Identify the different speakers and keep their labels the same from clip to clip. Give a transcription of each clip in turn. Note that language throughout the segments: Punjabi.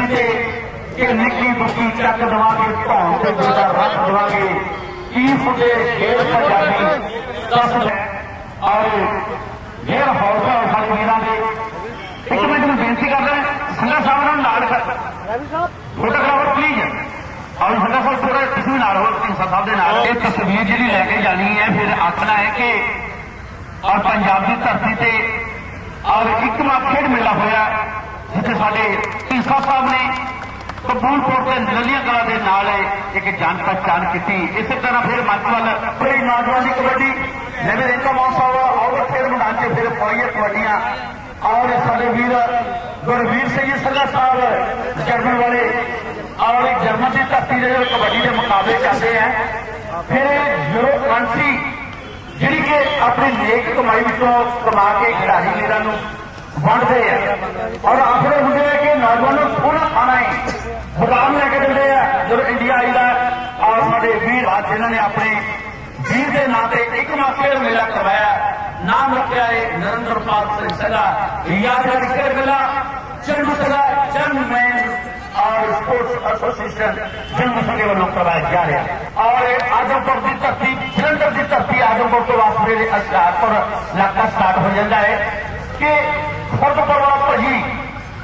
Speaker 1: ਔਰ ਗੱਲ ਚੱਲੀ ਜਰਮਨ ਦੀ ਧਰਤੀ ਤੇ ਕਿ ਨਿੱਕੀ ਮੁੱਕੀ ਚੱਕ ਦਵਾਂਗੇ ਧੌਣ ਤੇ ਗੁੱਡਾ ਰੱਖ ਦਵਾਂਗੇ ਕੀ ਫੁੱਟੇ ਸ਼ੇਰ ਪੰਜਾਬੀ ਦੱਸ ਲੈ ਔਰ ਫੇਰ ਹੌਸਲਾ ਸਾਡੇ ਵੀਰਾਂ ਦੇ ਇੱਕ ਮਿੰਟ ਨੂੰ ਬੇਨਤੀ ਕਰਦਾ ਸੰਗਾ ਸਾਹਿਬ ਨਾਲ ਨਾਲ ਕਰ ਫੋਟੋਗ੍ਰਾਫਰ ਪਲੀਜ਼ ਔਰ ਸੰਗਾ ਸਾਹਿਬ ਥੋੜਾ ਤੁਸੀਂ ਨਾਲ ਹੋ ਢੀਂਸਾ ਸਾਹਿਬ ਦੇ ਨਾਲ ਇਹ ਤਸਵੀਰ ਜਿਹੜੀ ਲੈ ਕੇ ਜਾਣੀ ਹੈ ਫਿਰ ਆਖਣਾ ਹੈ ਕਿ ਔਰ ਪੰਜਾਬ ਦੀ ਧਰਤੀ ਤੇ ਔਰ ਇੱਕ ਖੇਡ ਮੇਲਾ ਹੋਇਆ ਜਿੱਥੇ ਸਾਡੇ ਢੀਂਸਾ ਸਾਹਿਬ ਨੇ ਕਬੂਲਪੁਰ ਤੇ ਲੱਲੀਆਂ ਦੇ ਨਾਲ ਇੱਕ ਜਾਣ ਪਛਾਣ ਕੀਤੀ। ਇਸੇ ਤਰ੍ਹਾਂ ਫਿਰ ਮੰਚ ਵੱਲ ਨੌਜਵਾਨ ਦੀ ਕਬੱਡੀ। ਜਿਵੇਂ ਰੇਂਕਾ ਮੌਨ ਸਾਹਿਬ ਔਰ ਖੇਡ ਮੈਦਾਨ 'ਚ ਫਿਰ ਪਾਈਏ ਕਬੱਡੀਆਂ ਔਰ ਸਾਡੇ ਵੀਰ, ਗੁਰਵੀਰ ਸਿੰਘ ਸੰਗਾ ਸਾਹਿਬ, ਜਰਮਨ ਵਾਲੇ। ਔਰ ਇੱਕ ਜਰਮਨ ਦੀ ਧਰਤੀ ਦੇ ਜਿਹੜੇ ਕਬੱਡੀ ਦੇ ਮੁਕਾਬਲੇ ਚੱਲਦੇ ਆ। ਫਿਰ ਯੂਰੋ ਕੰਟਰੀ ਜਿਹੜੀ ਕਿ ਆਪਣੀ ਨੇਕ ਕਮਾਈ ਵਿੱਚੋਂ ਕਮਾ ਕੇ ਖਿਡਾਰੀ ਵੀਰਾਂ ਨੂੰ। ਵੰਡਦੇ ਆ ਔਰ ਆਖਰੇ ਹੁੰਦੇ ਆ ਕਿ ਨੌਜਵਾਨਾਂ ਨੂੰ ਥੋੜਾ ਖਾਣਾ ਹੈ ਬਦਾਮ ਲੈ ਕੇ ਦਿੰਦੇ ਆ ਜਦੋਂ ਇੰਡੀਆ ਆਈਦਾ ਔਰ ਸਾਡੇ ਵੀਰ ਆ ਜਿਨ੍ਹਾਂ ਨੇ ਆਪਣੇ ਵੀਰ ਦੇ ਨਾਂ ਤੇ ਇੱਕ ਮਾਸਟਰ ਮੇਲਾ ਕਰਵਾਇਆ ਨਾਮ ਰੱਖਿਆ ਹੈ ਨਰਿੰਦਰਪਾਲ ਸਿੰਘ ਸਗਾ ਯਾਦ ਹੈ ਜ਼ਿਕਰ ਮਿਲਾ ਚੰਦੂ ਸਗਾ ਜਨਮੈਨ ਔਰ ਸਪੋਰਟਸ ਐਸੋਸੀਏਸ਼ਨ ਜੰਗ ਸੰਘ ਵੱਲੋਂ ਕਰਵਾਇਆ ਜਾ ਰਿਹਾ ਔਰ ਆਜਮਪੁਰ ਦੀ ਧਰਤੀ ਜਲੰਧਰ ਦੀ ਧਰਤੀ ਆਜਮਪੁਰ ਤੋਂ ਵਾਸਤੇ ਦੇ ਅਸ਼ਰਾਰਪੁਰ ਇਲਾਕਾ ਸਟਾਰਟ ਹੋ ਜਾਂਦਾ ਹੈ ਕਿ ਖੁਦ ਵਾਲਾ ਭਾਜੀ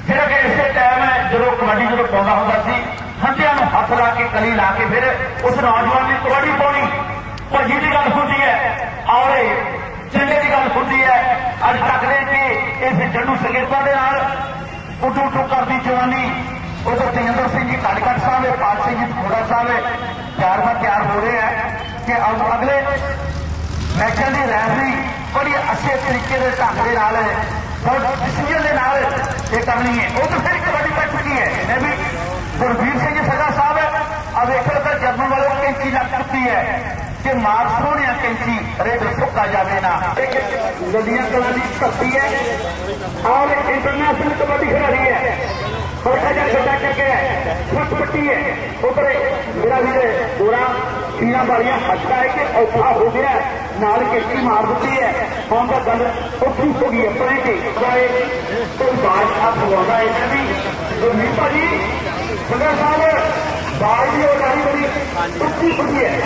Speaker 1: ਜਿਹੜਾ ਕਿ ਇਸੇ ਟਾਈਮ ਹੈ ਜਦੋਂ ਕਬੱਡੀ ਜਦੋਂ ਪਾਉਂਦਾ ਹੁੰਦਾ ਸੀ ਹੰਡਿਆਂ ਨੂੰ ਹੱਥ ਲਾ ਕੇ, ਕਲੀ ਲਾ ਕੇ ਫਿਰ ਉਸ ਨੌਜਵਾਨ ਦੀ ਕਬੱਡੀ ਪਾਉਣੀ। ਭਾਜੀ ਦੀ ਗੱਲ ਹੁੰਦੀ ਹੈ ਔਰ ਚੰਗੇ ਦੀ ਗੱਲ ਹੁੰਦੀ ਹੈ। ਅੱਜ ਤੱਕ ਦੇ ਕਿ ਇਸ ਜੰਡੂ ਸੰਗੀਤਾਂ ਦੇ ਨਾਲ ਉੱਡੂ ਉੱਡੂ ਕਰਦੀ ਜਵਾਨੀ। ਉਧਰ ਤੇਜਿੰਦਰ ਸਿੰਘ ਜੀ ਕਾਲੀਕਟ ਸਾਹਿਬ ਹੈ ਪਾਲ ਸਿੰਘ ਜੀ ਖੋੜਾ ਸਾਹਿਬ ਹੈ। ਤਿਆਰ ਬਾ ਤਿਆਰ ਹੋ ਰਹੇ ਹੈ ਕਿ ਅਗਲੇ ਮੈਚਾਂ ਦੀ ਰੈਫਰੀ ਬੜੀ ਅੱਛੇ ਤਰੀਕੇ ਦੇ ਢੰਗ ਦੇ ਨਾਲ ਹੈ। یہ کرنی ہے۔ وہ تو پھر کبڈی کٹ چکی ہے۔ میں بھی گرویر سنگھ سگا صاحب ہے۔ اب ایک روپئے جرمن والوں کینچی لگ چکی ہے مار سونے کینچی ارے سکا جا دینا۔ گلیاں کبڈی کرتی ہے اور انٹرنیشنل کبڈی کھلاڑی ہے۔ چھوٹا جا چھوٹا کر کے فٹ پٹی ہے۔ اوپر میرا بھی دورہ۔ سیاں بڑیاں ہٹتا ہے کہ اوکھا ہو گیا نال کشتی مار دیتی ہے۔ ہوں کا گل اٹھی ہو گئی اپنے کوئی بادشاہ بلوا ہے بھی۔ گرمی بھاجی صدر صاحب باڑ بھی اور نہیں بڑی اٹھی ہوئی ہے۔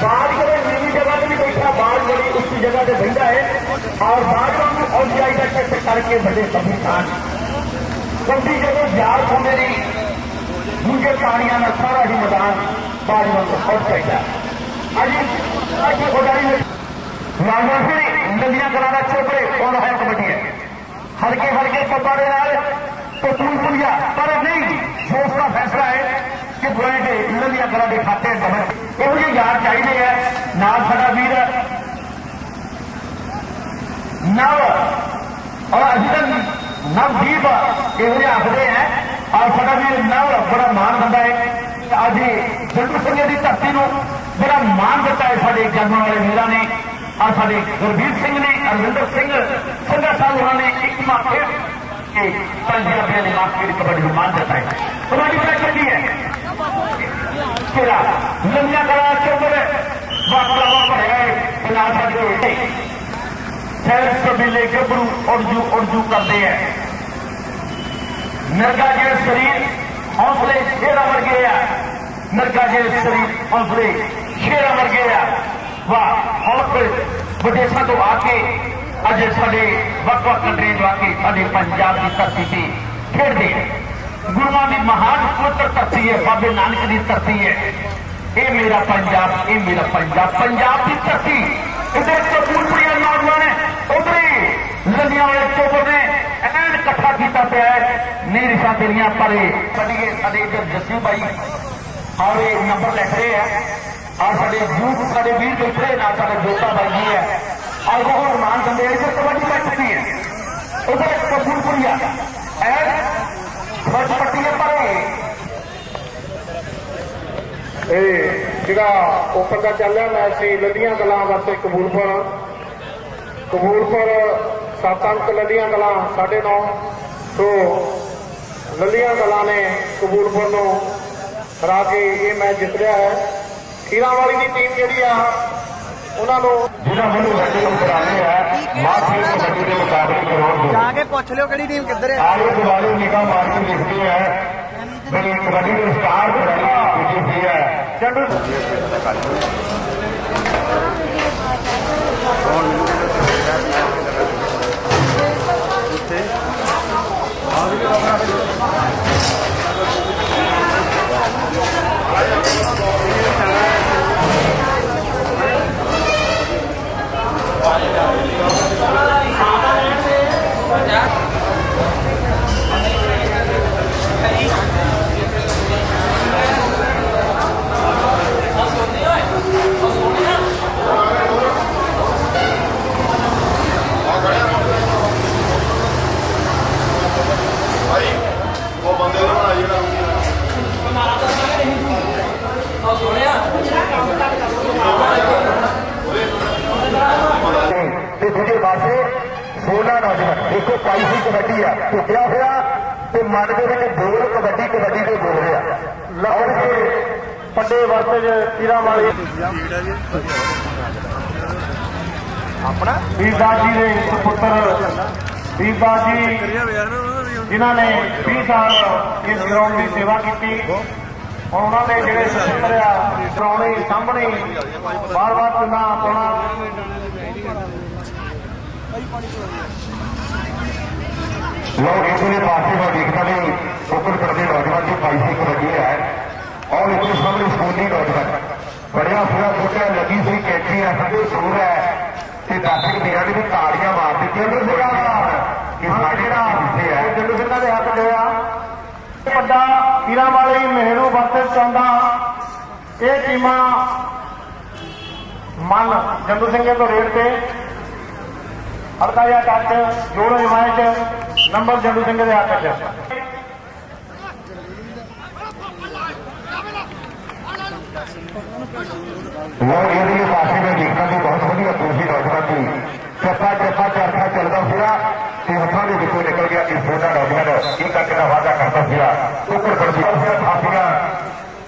Speaker 1: باڑ کرے نیوی جگہ پہ بھی بیٹھا باڑ بڑی اسی جگہ سے بہتا ہے۔ اور باڑ اور جائی کا چکر کر کے بڑے سبھی کھان کبھی ہونے نہیں۔ دوسرے کہانیاں سارا ہی میدان۔ ਹਟ ਜਾਂਦਾ ਅੱਜ ਅੱਜ ਖੋਦਾਰੀ ਵਿੱਚ ਰਾਜਵੰਸ਼ੀ ਨਦੀਆਂ ਕਲਾਂ ਦਾ ਚੋਪੜੇ ਕੌਣ ਹੈ ਕਬੱਡੀ ਹੈ ਹਲਕੇ ਹਲਕੇ ਪੱਪਾ ਦੇ ਨਾਲ ਪਤੂਲ ਪੁਲਿਆ ਪਰ ਨਹੀਂ ਸੋਚ ਦਾ ਫੈਸਲਾ ਹੈ ਕਿ ਬੁਆਏ ਦੇ ਨਦੀਆਂ ਕਲਾਂ ਦੇ ਖਾਤੇ ਡਬਲ ਇਹੋ ਜਿਹੇ ਯਾਰ ਚਾਹੀਦੇ ਆ ਨਾਲ ਸਾਡਾ ਵੀਰ ਨਵ ਔਰ ਅਸੀਂ ਤਾਂ ਨਵਦੀਪ ਇਹੋ ਜਿਹੇ ਆਖਦੇ ਆ ਅੱਜ ਜੰਡੂ ਸਿੰਘ ਦੀ ਧਰਤੀ ਨੂੰ ਬੜਾ ਮਾਣ ਦਿੱਤਾ ਹੈ ਸਾਡੇ ਜਨਮ ਵਾਲੇ ਮੇਰਾ ਨੇ। ਆ ਸਾਡੇ ਗੁਰਬੀਰ ਸਿੰਘ ਨੇ, ਅਰਵਿੰਦਰ ਸਿੰਘ ਸੰਘਾ ਸਾਹਿਬ ਉਹਨਾਂ ਨੇ ਇੱਕ ਮਾਂ ਖੇਡ ਕੇ ਪੰਜਾਬੀਆਂ ਦੇ ਮਾਸਟਰ ਕਬੱਡੀ ਨੂੰ ਮਾਣ ਦਿੱਤਾ ਹੈ। ਕਬੱਡੀ ਬੜਾ ਚੱਲੀ ਹੈ। ਕਿਹੜਾ? ਲੰਮੀਆਂ ਕਲਾ ਚੋਬਰ ਵਾਕਲਾਵਾ ਭਰਿਆ ਹੈ। ਪੰਜਾਬ ਸਾਡੇ ਸੈਰ ਕਬੀਲੇ ਗੱਭਰੂ ਉਰਜੂ ਉਰਜੂ ਕਰਦੇ ਐ ਮਿਰਗਾ ਜਿਹੜੇ ਸਰੀਰ ਹੌਸਲੇ ਸ਼ੇਰਾਂ ਵਰਗੇ ਆ। ਮਿਰਗਾ ਜਿਹੜੇ ਸਰੀਰ ਹੌਸਲੇ ਸ਼ੇਰਾਂ ਵਰਗੇ ਆ। ਵਾਹ ਹੌਸਲੇ ਵਿਦੇਸ਼ਾਂ ਤੋਂ ਆ ਕੇ ਅੱਜ ਸਾਡੇ ਵੱਖ-ਵੱਖ ਕੰਟਰੀਆਂ ਆ ਕੇ ਸਾਡੇ ਪੰਜਾਬ ਦੀ ਧਰਤੀ ਤੇ ਖੇਡਦੇ ਆ। ਗੁਰੂਆਂ ਦੀ ਮਹਾਨ ਪਵਿੱਤਰ ਧਰਤੀ ਹੈ, ਬਾਬੇ ਨਾਨਕ ਦੀ ਧਰਤੀ ਹੈ। ਇਹ ਮੇਰਾ ਪੰਜਾਬ, ਇਹ ਮੇਰਾ ਪੰਜਾਬ। ਪੰਜਾਬ ਦੀ ਧਰਤੀ ਇਧਰ ਕਪੂਰਪੁਰੀਆ ਨੌਜਵਾਨ ਹੈ, ਉਧਰੇ ਲੰਡੀਆਂ ਵਾਲੇ ਚੋਪਰ ਨੇ, ਐਨ ਇਕੱਠਾ ਕੀਤਾ ਪਿਆ ਹੈ। ਨਹੀਂ ਰਿਸ਼ਾ ਤੇਰੀਆਂ, ਪਰੇ ਕੱਢੀਏ ਸਾਡੇ ਇਧਰ ਜੱਸੂ ਬਾਈ ਔਰ ਇਹ ਨੰਬਰ ਲਿਖ ਰਹੇ ਆ। ਔਰ ਸਾਡੇ ਯੂਥ ਸਾਡੇ ਵੀਰ ਬੈਠੇ ਨਾਲ ਸਾਡੇ ਜੋਤਾ ਬਾਈ ਹੈ ਔਰ ਉਹ ਮਾਨ ਦਿੰਦੇ ਆ, ਇਧਰ ਕਬੱਡੀ ਲੱਗ ਚੁੱਕੀ ਹੈ। ਉਧਰ ਕਪੂਰਪੁਰੀਆ ਐਨ ਫਰਸ਼ ਪੱਟੀ ਦੇ ਪਰੇ।
Speaker 2: ਇਹ ਜਿਹੜਾ ਓਪਨ ਦਾ ਚੱਲ ਮੈਚ ਸੀ ਲੱਲੀਆਂ ਕਲਾਂ ਵਰਸੇ ਕਬੂਲਪੁਰ। ਕਬੂਲਪੁਰ ਸੱਤ ਅੰਕ ਲੱਲੀਆਂ ਕਲਾਂ 9.5 ਸੋ ਲੱਲੀਆਂ ਕਲਾਂ ਨੇ ਕਬੂਲਪੁਰ ਨੂੰ ਹਰਾ ਕੇ ਇਹ ਮੈਚ ਜਿੱਤ ਲਿਆ ਹੈ। ਖੀਰਾਂ ਵਾਲੀ ਦੀ ਟੀਮ ਜਿਹੜੀ ਆ ਉਹਨਾਂ ਨੂੰ
Speaker 3: ਉਹਨਾਂ ਵੱਲੋਂ ਵੱਡੇ ਉਪਰਾਲੇ ਹੈ ਮਾਫੀ ਕਬੱਡੀ ਦੇ ਮੁਕਾਬਲੇ ਕਰਾਉਣ
Speaker 2: ਜਾ
Speaker 3: ਦੇ।
Speaker 2: ਕੇ ਪੁੱਛ ਲਿਓ ਕਿਹੜੀ ਟੀਮ ਕਿੱਧਰ ਹੈ
Speaker 3: ਆਲੇ ਦੁਆਲੇ ਨਿਗਾਹ ਮਾਰ ਕੇ ਦੇਖਦੇ ਹੈ ਬੜੀ ਕਬੱਡੀ ਦੇ ਸਟਾਰ ਖਿਡਾਰੀ ਦੂਜੀ ਹੈ ਚੰਡੂ
Speaker 4: ਉਹ あり
Speaker 3: がとうご。ਨੌਜਵਾਨ ਦੇਖੋ, ਪਾਈ ਹੋਈ ਕਬੱਡੀ ਆ। ਝੁਕਿਆ ਹੋਇਆ ਤੇ ਮਨ ਦੇ ਵਿੱਚ ਬੋਲ ਕਬੱਡੀ ਕਬੱਡੀ ਦੇ ਬੋਲ ਰਿਹਾ ਲਓ ਜੀ ਪੱਡੇ ਵਰਤੇ ਚ ਤੀਰਾਂ ਵਾਲੀ।
Speaker 2: ਆਪਣਾ?
Speaker 3: ਵੀਰਦਾਸ ਜੀ ਦੇ ਸੁਪੁੱਤਰ। ਵੀਰਦਾਸ ਜੀ, ਜਿਨ੍ਹਾਂ ਨੇ 20 ਸਾਲ ਇਸ ਗਰਾਊਂਡ ਦੀ ਸੇਵਾ ਕੀਤੀ। ਹੁਣ ਉਹਨਾਂ ਦੇ ਜਿਹੜੇ ਸੁਪੁੱਤਰ ਆ ਕਰਾਉਣੇ ਸਾਹਮਣੇ ਬਾਰ-ਬਾਰ ਚੁਣਾ ਪਾਉਣਾ। ਲੋਕ ਇਸਲੇ ਪਾਸੇ ਦਾ ਦੇਖਦਾ ਨਹੀਂ ਉੱਪਰ ਕਰਦੇ ਨੌਜਵਾਨ ਦੀ ਪਾਈ ਸੀ ਕਬੱਡੀ ਹੈ। ਔਰ ਇਸਦੇ ਸਾਹਮਣੇ ਸਕੂਲੀ ਨੌਜਵਾਨ। ਬੜਿਆ ਪੂਰਾ ਛੋਟਾ ਲੱਗੀ ਸੀ ਕੈਚੀ ਆ ਸਾਡੇ ਦੂਰ ਹੈ। ਤੇ ਦਰਸ਼ਕ ਵੀਰਾਂ ਨੇ ਵੀ ਤਾੜੀਆਂ ਮਾਰ ਦਿੱਤੀਆਂ। ਤੇ ਜਿਹੜਾ ਕਿ ਸਾਡੇ ਜਿਹੜਾ ਹਿੱਸੇ ਹੈ। ਜੰਦੂ ਸਿੰਘਾਂ ਦੇ ਹੱਥ ਲਿਆ। ਵੱਡਾ ਵੀਰਾਂ ਵਾਲੀ ਮਹਿਰੂ ਵਰਤੇ ਚਾਹੁੰਦਾ। ਇਹ ਟੀਮਾਂ ਮਨ ਜੰਦੂ ਸਿੰਘੇ ਤੋਂ ਰੇਡ ਤੇ ਹਲਕਾ ਜਿਹਾ ਟੱਚ ਜੋੜੋ ਜਮਾਇਸ਼ ਨੰਬਰ ਜੰਦੂ ਸਿੰਘ ਦੇ ਹੱਥ 'ਚ ਲੋਕ ਇਹਦੇ ਪਾਸੇ ਦੇ ਦੇਖਣ ਦੀ ਬਹੁਤ ਵਧੀਆ ਕੋਸ਼ਿਸ਼ ਨੌਜਵਾਨ ਦੀ ਚੱਪਾ ਚੱਪਾ ਚਰਖਾ ਚੱਲਦਾ ਸੀਗਾ ਤੇ ਹੱਥਾਂ ਦੇ ਵਿੱਚੋਂ ਨਿਕਲ ਗਿਆ ਇਸ ਛੋਟਾ ਨੌਜਵਾਨ ਇਹ ਕਰਕੇ ਦਾ ਵਾਅਦਾ ਕਰਦਾ ਸੀਗਾ ਉੱਪਰ ਫੜਦੀ ਸੀਗਾ ਥਾਪੀਆਂ।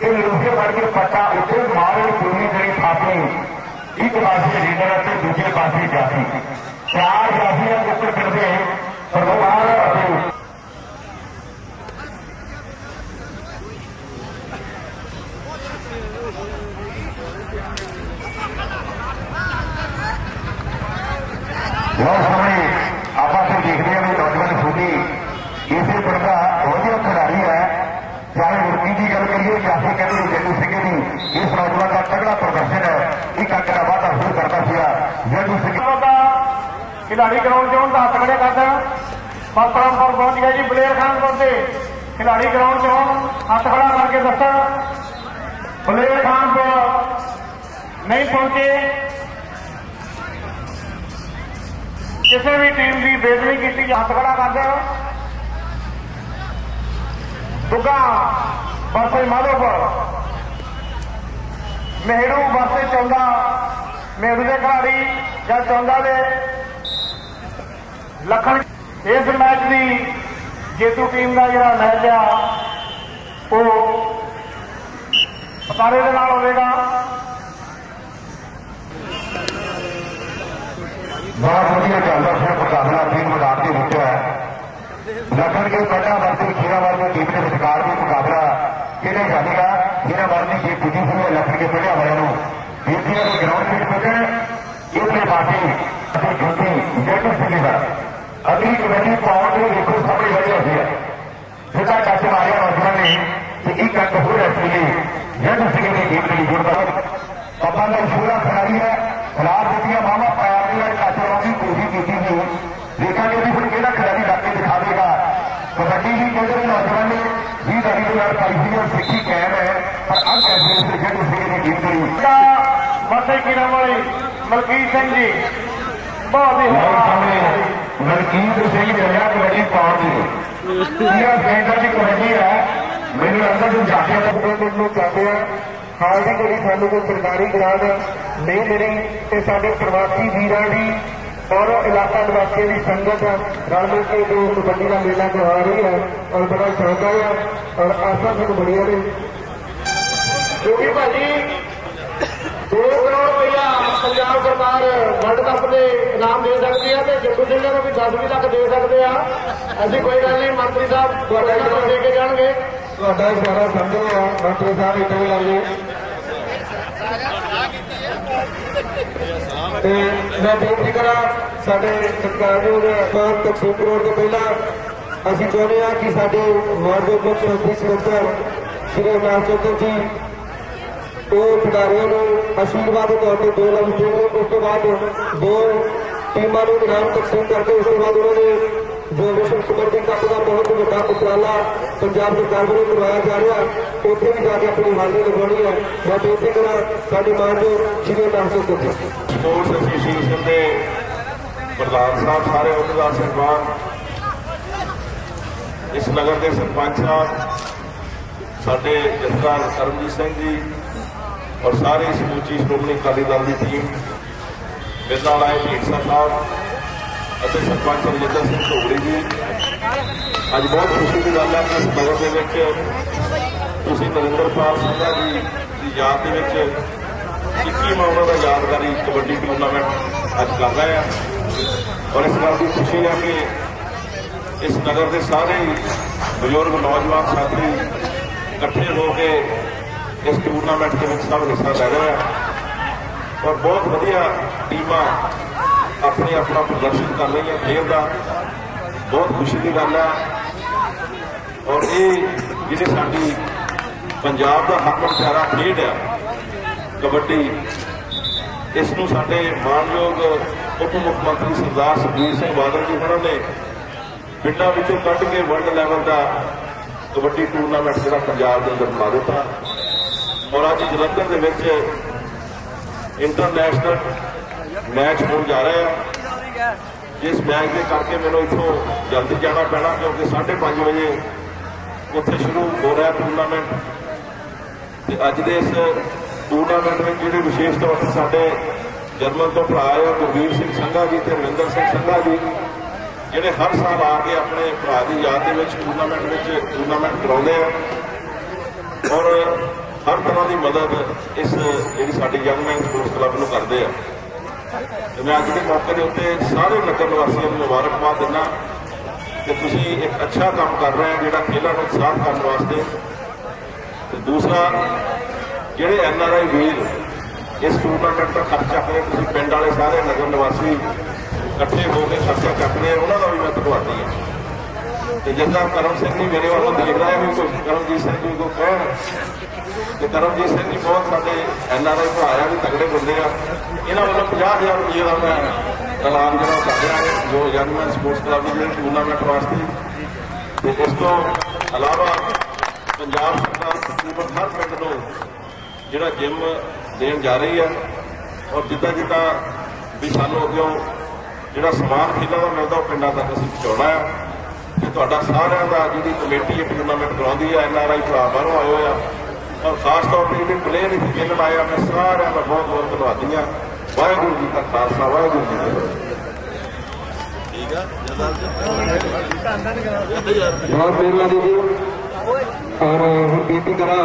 Speaker 3: ਇਹ ਲੋਹੇ ਵੜ ਕੇ ਪੱਟਾ ਉੱਤੇ ਮਾਰੇ ਪੂਰੀ ਜਿਹੜੀ ਥਾਪੀ ਇੱਕ ਪਾਸੇ ਲੀਡਰ ਅਤੇ ਦੂਜੇ ਪਾਸੇ ਜਾਤੀ। ਚਾਰ ਜਾਤੀਆਂ ਉੱਪਰ ਫਿਰਦੇ ਪਰਵਾਰ ਅਤੇ ਲੋ ਆਪਾਂ ਫਿਰ ਦੇਖਦੇ ਹਾਂ ਵੀ ਨੌਜਵਾਨ ਛੋਟੀ ਇਸੇ ਪੜਦਾ ਵਧੀਆ ਖਿਡਾਰੀ ਹੈ। ਚਾਹੇ ਮੁਰਗੀ ਦੀ ਗੱਲ ਕਰੀਏ ਜਾਂ ਅਸੀਂ ਕਹਿੰਦੇ ਨੇ ਸਿੰਘ ਦੀ, ਇਸ ਨੌਜਵਾਨ ਦਾ ਤਗੜਾ ਪ੍ਰਦਰਸ਼ਨ ਹੈ ਇੱਕ ਅੰਕ ਦਾ ਵਾਧਾ ਹੋਰ ਕਰਦਾ ਸੀਗਾ ਜੱਗੂ ਸਿੰਘ ਦਾ ਖਿਡਾਰੀ ਗਰਾਊਂਡ 'ਚ ਹੁਣ ਖੜੇ ਕਰਦਾ ਪਰ ਪਹੁੰਚ ਗਿਆ ਜੀ ਬਲੇਰ ਖਾਨਪੁਰ ਦੇ ਖਿਡਾਰੀ ਗਰਾਊਂਡ 'ਚ ਹੱਥ ਖੜਾ ਕਰਕੇ ਦੱਸਣ ਬਲੇਰ ਖਾਨਪੁਰ ਨਹੀਂ ਪਹੁੰਚੇ। ਕਿਸੇ ਵੀ ਟੀਮ ਦੀ ਬੇਦਬੀ ਕੀਤੀ ਹੱਥ ਖੜਾ ਕਰ ਦੇਣ। ਦੁੱਗਾ ਬਰਸੇ ਮਾਧੋਪੁਰ। ਮਹਿਰੂ ਬਰਸੇ ਚੌਂਦਾ। ਮਹਿਰੂ ਦੇ ਖਿਡਾਰੀ ਜਾਂ ਚੌਂਦਾ ਦੇ ਲਖਣ ਇਸ ਮੈਚ ਦੀ ਜੇਤੂ ਟੀਮ ਦਾ ਜਿਹੜਾ ਮੈਚ ਆ, ਉਹ ਸਾਰੇ ਦੇ ਨਾਲ ਹੋਵੇਗਾ। ਬਹੁਤ ਵਧੀਆ ਚੱਲਦਾ ਫਿਰ ਮੁਕਾਬਲਾ ਟੀਮ ਮੈਦਾਨ ਦੇ ਵਿੱਚ ਹੈ। ਲਖਣ ਕੇ ਪਟਾ ਵਰਤੀ ਖੀਰਾ ਵਰਤੀ ਟੀਮ ਦੇ ਵਿਚਕਾਰ ਵੀ ਮੁਕਾਬਲਾ ਕਿਹਨੇ ਜਾਵੇਗਾ ਖੀਰਾ ਵਰਤੀ ਜੇ ਪੁੱਜੀ ਹੋਈ ਹੈ ਲਖਣ ਕੇ ਪਟਿਆ ਵਾਲਿਆਂ ਨੂੰ। ਵੀਰਤੀਆਂ ਦੇ ਗਰਾਊਂਡ ਵਿੱਚ ਪੁੱਜਣ ਇਸਦੇ ਪਾਸੇ ਅਸੀਂ ਜੁੱਤੀ ਜੇਟੂ ਸਿੰਘ ਦਾ ਅਗਲੀ ਕਮੇਟੀ ਪਾਉਣ ਦੇ ਦੇਖੋ ਸਾਹਮਣੇ ਵਧਿਆ ਹੋਇਆ ਜਿਹਦਾ ਕੱਟ ਮਾਰਿਆ ਨੌਜਵਾਨ ਨੇ ਤੇ ਇੱਕ ਅੰਕ ਹੋਰ ਇਸ ਵੇਲੇ ਜੇਟੂ ਸਿੰਘ ਦੇ ਗੇਮ ਲਈ ਜੁੜਦਾ ਪੱਪਾ ਦਾ ਸ਼ੂਰਾ ਖਿਡਾਰੀ ਹੈ ਖਿਲਾਫ ਦਿੱਤੀਆਂ ਬਾਹਾਂ ਪੈਰ ਦੇ ਨਾਲ ਕੱਟ ਲਾਉਣ ਦੀ ਕੋਸ਼ਿਸ਼ ਕੀਤੀ ਸੀ ਦੇਖਾਂਗੇ ਵੀ ਹੁਣ ਕਿਹੜਾ ਖਿਡਾਰੀ ਲੱਗ ਕੇ ਦਿਖਾਵੇਗਾ ਕਬੱਡੀ ਦੀ ਕਹਿੰਦੇ ਨੌਜਵਾਨ ਨੇ ਵੀ ਦਰੀ ਦੇ ਨਾਲ ਪਾਈ ਸੀ ਔਰ ਸਿੱਖੀ ਕਾਇਮ ਹੈ ਪਰ ਅੱਜ ਐਸੇ ਦੇ ਜਿਹੜੇ ਸਿੰਘ ਦੀ ਗੇਮ ਕਰੀ ਮੱਥੇ ਕਿਰਾਂ ਵਾਲੀ ਮਲਕੀਤ ਸਿੰਘ ਜੀ ਬਹੁਤ ਹੀ ਸਾਹਮਣੇ ਮਲਕੀਤ ਸਿੰਘ ਜਲਿਆ ਕਬੱਡੀ ਪਾਉਣ ਦੀ ਇਹ ਸੈਂਟਰ ਦੀ ਕਬੱਡੀ ਹੈ ਮੈਨੂੰ ਲੱਗਦਾ ਕਿ ਜਾ ਕੇ
Speaker 5: ਪਿੰਡ ਨੂੰ ਚਾਹਦੇ ਆ ਹਾਲ ਦੀ ਜਿਹੜੀ ਸਾਨੂੰ ਕੋਈ ਸਰਕਾਰੀ ਗ੍ਰਾਂਟ ਨਹੀਂ ਮਿਲੀ ਤੇ ਸਾਡੇ ਪ੍ਰਵਾਸੀ ਵੀਰਾਂ ਦੀ ਔਰ ਇਲਾਕਾ ਨਿਵਾਸੀਆਂ ਦੀ ਸੰਗਤ ਰਲ ਮਿਲ ਕੇ ਜੋ ਕਬੱਡੀ ਦਾ ਮੇਲਾ ਕਰਵਾ ਰਹੀ ਹੈ ਔਰ ਬੜਾ ਸ਼ੌਕ ਹੈ ਔਰ ਆਸਾਂ ਸਾਨੂੰ ਬੜੀਆਂ ਨੇ ਕਿਉਂਕਿ ਭਾਜੀ
Speaker 2: 2 ਕਰੋੜ ਰੁਪਇਆ ਪੰਜਾਬ ਸਰਕਾਰ ਵਰਲਡ ਕੱਪ ਦੇ ਇਨਾਮ ਦੇ ਸਕਦੀ ਹੈ ਤੇ ਜੱਗੂ ਸਿੰਘ ਨੂੰ ਵੀ 10 ਲੱਖ ਦੇ ਸਕਦੇ ਆ। ਅਸੀਂ ਕੋਈ ਗੱਲ ਨਹੀਂ ਮੰਤਰੀ ਸਾਹਿਬ ਤੁਹਾਡਾ ਇਨਾਮ ਦੇ ਕੇ ਜਾਣਗੇ।
Speaker 6: ਤੁਹਾਡਾ ਇਸ਼ਾਰਾ ਸਮਝਦੇ ਆ ਮੰਤਰੀ ਸਾਹਿਬ ਇੱਥੇ ਵੀ ਆਉਂਦੇ ਤੇ ਮੈਂ ਬੇਨਤੀ ਕਰਾਂ ਸਾਡੇ ਸਤਿਕਾਰਯੋਗ ਅਕਾਲ ਤਖਤ ਕਰੋੜ ਤੋਂ ਪਹਿਲਾਂ ਅਸੀਂ ਚਾਹੁੰਦੇ ਹਾਂ ਕਿ ਸਾਡੇ ਵਾਰਡ ਮੁੱਖ ਮੰਤਰੀ ਸਕੱਤਰ ਸ਼੍ਰੀ ਅਮਰ ਚੰਦਰ ਜੀ ਉਹ ਖਿਡਾਰੀਆਂ ਨੂੰ ਆਸ਼ੀਰਵਾਦ ਦੇ ਤੌਰ ਤੇ ਦੋ ਲੱਖ ਦੇਣਗੇ ਉਸ ਤੋਂ ਬਾਅਦ ਦੋ ਟੀਮਾਂ ਨੂੰ ਇਨਾਮ ਤਕਸੀਮ ਕਰਕੇ ਉਸ ਤੋਂ ਬਾਅਦ ਉਹਨਾਂ ਨੇ ਜੋ ਵਿਸ਼ਵ ਕਬੱਡੀ ਕੱਪ ਦਾ ਬਹੁਤ ਵੱਡਾ ਉਪਰਾਲਾ ਪੰਜਾਬ ਸਰਕਾਰ ਵੱਲੋਂ ਕਰਵਾਇਆ ਜਾ ਰਿਹਾ। ਉੱਥੇ ਵੀ ਜਾ ਕੇ ਆਪਣੀ ਹਾਜ਼ਰੀ ਲਗਾਉਣੀ ਹੈ। ਮੈਂ ਬੇਨਤੀ ਕਰਾਂ ਸਾਡੇ ਮਾਨਯੋਗ ਸ਼੍ਰੀ ਅਕਾਲ ਤਖਤ
Speaker 7: ਸਪੋਰਟਸ ਐਸੋਸੀਏਸ਼ਨ ਦੇ ਪ੍ਰਧਾਨ ਸਾਹਿਬ, ਸਾਰੇ ਉਹਨਾਂ ਦਾ ਸਨਮਾਨ। ਇਸ ਨਗਰ ਦੇ ਸਰਪੰਚ ਸਾਹਿਬ, ਸਾਡੇ ਜਥੇਦਾਰ ਕਰਮਜੀਤ ਸਿੰਘ ਜੀ ਔਰ ਸਾਰੇ ਸਮੂਚੀ ਸ਼੍ਰੋਮਣੀ ਅਕਾਲੀ ਦਲ ਦੀ ਟੀਮ ਮੇਰੇ ਨਾਲ ਆਏ ਢੀਂਡਸਾ ਸਾਹਿਬ ਅਤੇ ਸਰਪੰਚ ਰਜਿੰਦਰ ਸਿੰਘ ਢੋਗੜੀ ਜੀ। ਅੱਜ ਬਹੁਤ ਖੁਸ਼ੀ ਦੀ ਗੱਲ ਹੈ ਕਿ ਇਸ ਨਗਰ ਦੇ ਵਿੱਚ ਤੁਸੀਂ ਨਰਿੰਦਰਪਾਲ ਸਿੰਘਾ ਜੀ ਦੀ ਯਾਦ ਦੇ ਵਿੱਚ 21ਵਾਂ ਉਹਨਾਂ ਦਾ ਯਾਦਗਾਰੀ ਕਬੱਡੀ ਟੂਰਨਾਮੈਂਟ ਅੱਜ ਕਰ ਰਹੇ ਆ। ਔਰ ਇਸ ਗੱਲ ਦੀ ਖੁਸ਼ੀ ਹੈ ਕਿ ਇਸ ਨਗਰ ਦੇ ਸਾਰੇ ਬਜ਼ੁਰਗ, ਨੌਜਵਾਨ ਸਾਥੀ ਇਕੱਠੇ ਹੋ ਕੇ ਇਸ ਟੂਰਨਾਮੈਂਟ ਦੇ ਵਿੱਚ ਸਭ ਹਿੱਸਾ ਲੈ ਰਹੇ ਆ ਔਰ ਬਹੁਤ ਵਧੀਆ ਟੀਮਾਂ ਆਪਣੇ ਆਪਣਾ ਪ੍ਰਦਰਸ਼ਨ ਕਰ ਰਹੀਆਂ ਖੇਡ ਦਾ। ਬਹੁਤ ਖੁਸ਼ੀ ਦੀ ਗੱਲ ਹੈ। ਔਰ ਇਹ ਜਿਹੜੀ ਸਾਡੀ ਪੰਜਾਬ ਦਾ ਹਰਮਨ ਪਿਆਰਾ ਖੇਡ ਆ ਕਬੱਡੀ, ਇਸ ਨੂੰ ਸਾਡੇ ਮਾਨਯੋਗ ਉਪ ਮੁੱਖ ਮੰਤਰੀ ਸਰਦਾਰ ਸੁਖਬੀਰ ਸਿੰਘ ਬਾਦਲ ਜੀ ਉਹਨਾਂ ਨੇ ਪਿੰਡਾਂ ਵਿੱਚੋਂ ਕੱਢ ਕੇ ਵਰਲਡ ਲੈਵਲ ਦਾ ਕਬੱਡੀ ਟੂਰਨਾਮੈਂਟ ਜਿਹੜਾ ਪੰਜਾਬ ਦੇ ਅੰਦਰ ਬਣਾ ਦਿੱਤਾ। ਔਰ ਅੱਜ ਜਲੰਧਰ ਦੇ ਵਿੱਚ ਇੰਟਰਨੈਸ਼ਨਲ ਮੈਚ ਹੋਣ ਜਾ ਰਿਹਾ ਹੈ। ਜਿਸ ਮੈਚ ਦੇ ਕਰਕੇ ਮੈਨੂੰ ਇੱਥੋਂ ਜਲਦੀ ਜਾਣਾ ਪੈਣਾ, ਕਿਉਂਕਿ 5:30 ਵਜੇ ਉੱਥੇ ਸ਼ੁਰੂ ਹੋ ਰਿਹਾ ਟੂਰਨਾਮੈਂਟ ਤੇ ਅੱਜ ਦੇ ਇਸ ਟੂਰਨਾਮੈਂਟ ਵਿੱਚ ਜਿਹੜੇ ਵਿਸ਼ੇਸ਼ ਤੌਰ ਤੇ ਸਾਡੇ ਜਰਮਨ ਤੋਂ ਭਰਾ ਆਏ ਆ, ਗੁਰਵੀਰ ਸਿੰਘ ਸੰਘਾ ਜੀ ਤੇ ਰਵਿੰਦਰ ਸਿੰਘ ਸੰਘਾ ਜੀ, ਜਿਹੜੇ ਹਰ ਸਾਲ ਆ ਕੇ ਆਪਣੇ ਭਰਾ ਦੀ ਯਾਦ ਦੇ ਵਿੱਚ ਟੂਰਨਾਮੈਂਟ ਵਿੱਚ ਟੂਰਨਾਮੈਂਟ ਕਰਾਉਂਦੇ ਆ। ਔਰ ਹਰ ਤਰ੍ਹਾਂ ਦੀ ਮਦਦ ਇਸ ਜਿਹੜੀ ਸਾਡੀ ਯੰਗ ਮੈਨ ਸਪੋਰਟਸ ਕਲੱਬ ਨੂੰ ਕਰਦੇ ਆ। ਤੇ ਮੈਂ ਅੱਜ ਦੇ ਮੌਕੇ ਦੇ ਉੱਤੇ ਸਾਰੇ ਨਗਰ ਨਿਵਾਸੀਆਂ ਨੂੰ ਮੁਬਾਰਕਬਾਦ ਦਿੰਦਾ ਕਿ ਤੁਸੀਂ ਇੱਕ ਅੱਛਾ ਕੰਮ ਕਰ ਰਹੇ ਹੋ, ਜਿਹੜਾ ਖੇਡਾਂ ਨੂੰ ਉਤਸ਼ਾਹ ਕਰਨ ਵਾਸਤੇ। ਤੇ ਦੂਸਰਾ, ਜਿਹੜੇ ਐਨ ਆਰ ਆਈ ਵੀਰ ਇਸ ਟੂਰਨਾਮੈਂਟ ਦਾ ਖਰਚਾ ਚੱਕ ਰਹੇ ਤੁਸੀਂ ਪਿੰਡ ਵਾਲੇ ਸਾਰੇ ਨਗਰ ਨਿਵਾਸੀ ਇਕੱਠੇ ਹੋ ਕੇ ਖਰਚਾ ਚੱਕਦੇ ਆ, ਉਹਨਾਂ ਦਾ ਵੀ ਮੈਂ ਧੰਨਵਾਦੀ ਹਾਂ। ਤੇ ਜਿੱਦਾਂ ਕਰਮ ਸਿੰਘ ਜੀ ਮੇਰੇ ਵੱਲੋਂ ਦੇਖ ਰਿਹਾ ਵੀ ਕੋਈ ਕਰਮਜੀਤ ਸਿੰਘ ਜੀ ਕੋ ਕਹਿਣ ਤੇ ਕਰਮਜੀਤ ਸਿੰਘ ਜੀ ਬਹੁਤ ਸਾਡੇ ਐਨ ਆਰ ਆਈ ਭਰਾ ਆ ਵੀ ਤਗੜੇ ਬੰਦੇ ਆ। ਇਹਨਾਂ ਵੱਲੋਂ 50000 ਰੁਪਏ ਦਾ ਮੈਂ ਐਲਾਨ ਜਿਹੜਾ ਕਰ ਰਿਹਾ ਹਾਂ, ਜੋ ਯੰਗ ਸਪੋਰਟਸ ਕਲੱਬ ਦੇ ਜਿਹੜੇ ਟੂਰਨਾਮੈਂਟ ਵਾਸਤੇ। ਤੇ ਇਸ ਤੋਂ ਇਲਾਵਾ ਪੰਜਾਬ ਸਰਕਾਰ ਤਕਰੀਬਨ ਹਰ ਪਿੰਡ ਨੂੰ ਜਿਹੜਾ ਜਿਮ ਦੇਣ ਜਾ ਰਹੀ ਹੈ, ਔਰ ਜਿੱਦਾਂ ਜਿੱਦਾਂ ਵੀ ਸਾਨੂੰ ਅੱਗਿਓਂ ਜਿਹੜਾ ਸਮਾਨ ਖੇਡਾਂ ਦਾ ਮਿਲਦਾ, ਉਹ ਪਿੰਡਾਂ ਤੱਕ ਅਸੀਂ ਪਹੁੰਚਾਉਣਾ ਹੈ। ਤੇ ਤੁਹਾਡਾ ਸਾਰਿਆਂ ਦਾ ਜਿਹੜੀ ਕਮੇਟੀ ਇਹ ਟੂਰਨਾਮੈਂਟ ਕਰਾਉਂਦੀ ਹੈ, ਐਨ ਆਰ ਆਈ ਭਰਾ ਬਾਹਰੋਂ ਆਏ ਹੋਏ ਆ। ਔਰ ਖਾਸ ਤੌਰ ਤੇ ਜਿਹੜੇ ਪਲੇਅਰ ਇੱਥੇ ਖੇਡਣ ਆਏ ਆ ਮੈਂ ਸਾਰਿਆਂ ਦਾ ਬਹੁਤ ਬਹੁਤ ਧੰਨਵਾਦੀ ਵਾਹਿਗੁਰੂ ਜੀ ਕਾ ਖਾਲਸਾ ਵਾਹਿਗੁਰੂ ਜੀ ਕੀ ਫਤਿਹ।
Speaker 6: ਬਹੁਤ ਮਿਹਰਬਾਨੀ ਜੀ? ਔਰ ਹੁਣ ਬੇਨਤੀ ਕਰਾਂ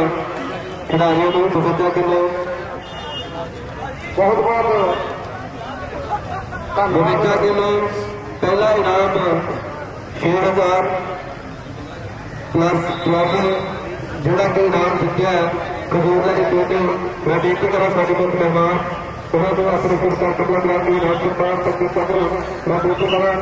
Speaker 6: ਖਿਡਾਰੀਆਂ ਨੂੰ ਤਵੱਜਾ ਕਰੋ
Speaker 2: ਬਹੁਤ ਬਹੁਤ
Speaker 6: ਬਵੰਜਾ ਕਿਲੋ ਪਹਿਲਾ ਇਨਾਮ 6000 ਪਲੱਸ ਟਰਾਫੀ ਜਿਹੜਾ ਕੋਈ ਨਾਮ ਜਿੱਤਿਆ ਹੈ ਕਬੂਲਾ ਦੇ ਬੇਟੇ, ਮੈਂ ਬੇਨਤੀ ਕਰਾਂ ਸਾਡੇ ਕੋਲ ਮਹਿਮਾਨ। ਉਹਨਾਂ ਤੋਂ ਆਪਣੇ ਪੁਰਸਕਾਰ ਕਬੂਲ ਕਰਾ ਕੇ ਇਨਾਮ ਤੋਂ ਤੱਕ ਕਰੋ ਮੈਂ ਬੇਨਤੀ ਕਰਾਂ।